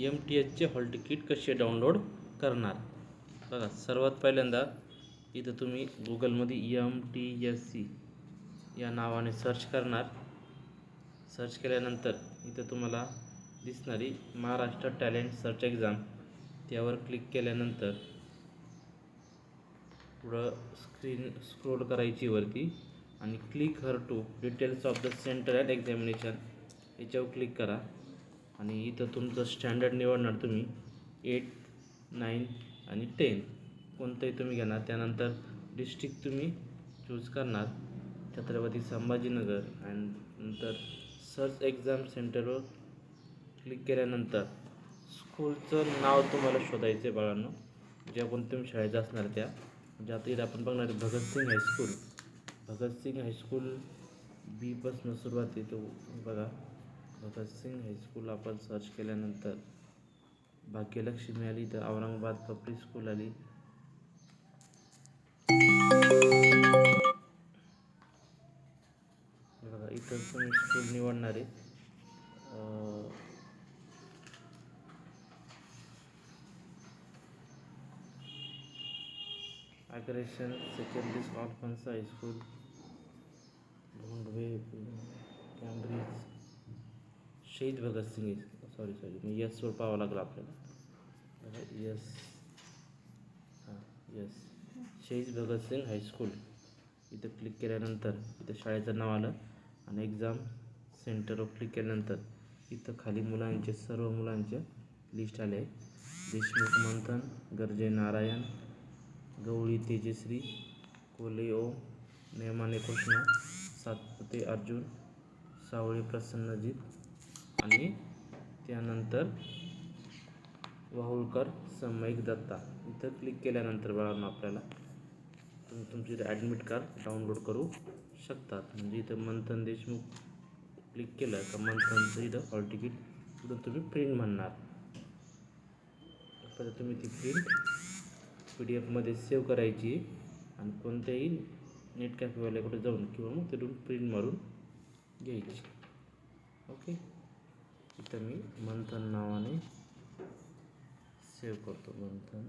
M T एचचे hall ticket कसे download करणार? बघा सर्वात पहिल्यांदा इथं तुम्ही गुगलमध्ये एम टी एस सी या नावाने सर्च करणार. सर्च केल्यानंतर इथं तुम्हाला दिसणारी महाराष्ट्र टॅलेंट सर्च एक्झाम त्यावर क्लिक केल्यानंतर पुढं स्क्रीन स्क्रोल करायची वरती आणि click here to details of the centre and examination याच्यावर क्लिक करा. आणि इथं तुमचं स्टँडर्ड निवडणार तुम्ही. एट नाईन आणि टेन कोणतंही तुम्ही घेणार. त्यानंतर डिस्ट्रिक्ट तुम्ही चूज करणार. छत्रपती संभाजीनगर आणि नंतर सर्च एक्झाम सेंटरवर क्लिक केल्यानंतर स्कूलचं नाव तुम्हाला शोधायचं आहे बाळांनो. ज्या कोणत्या तुम्ही शाळेत असणार त्या. म्हणजे आता इथं आपण बघणार Bhagat Singh high school Bhagat Singh high school बीपासनं सुरुवात आहे तो बघा. भगतसिंग हायस्कूल आपण सर्च केल्यानंतर भाग्यलक्ष्मी आली तर औरंगाबाद पब्लिक स्कूल आली. बघा इथं तुम्ही स्कूल निवडणार आहे. अग्रेशन सेकंडरी ऑल्फन्स हायस्कूल शहीद भगतसिंग सॉरी सॉरी मी यसवर पाहावं लागलं आपल्याला. यस हां यस शहीद भगतसिंग हायस्कूल इथं क्लिक केल्यानंतर इथं शाळेचं नाव आलं आणि एक्झाम सेंटरवर क्लिक केल्यानंतर इथं खाली मुलांचे सर्व मुलांचे लिस्ट आले आहे देशमुख मंथन गर्जे नारायण गवळी तेजश्री कोले ओम नेमाने कृष्णा सातपुते अर्जुन सावळी प्रसन्नजीत आणि त्यानंतर वाहुळकर समयिक दत्ता. इथं क्लिक केल्यानंतर बघा आपल्याला तुम्ही तुमची ॲडमिट कार्ड डाउनलोड करू शकतात. म्हणजे इथं मंथन देशमुख क्लिक केलं का मंथनचं इथं हॉल तिकीट इथं तुम्ही प्रिंट म्हणणार. परत तुम्ही ती प्रिंट पी डी एफमध्ये सेव्ह करायची आणि कोणत्याही नेट कॅफेवाल्याकडे जाऊन किंवा मग तिथून प्रिंट मारून घ्यायची. ओके इथं मी मंथन नावाने सेव्ह करतो मंथन.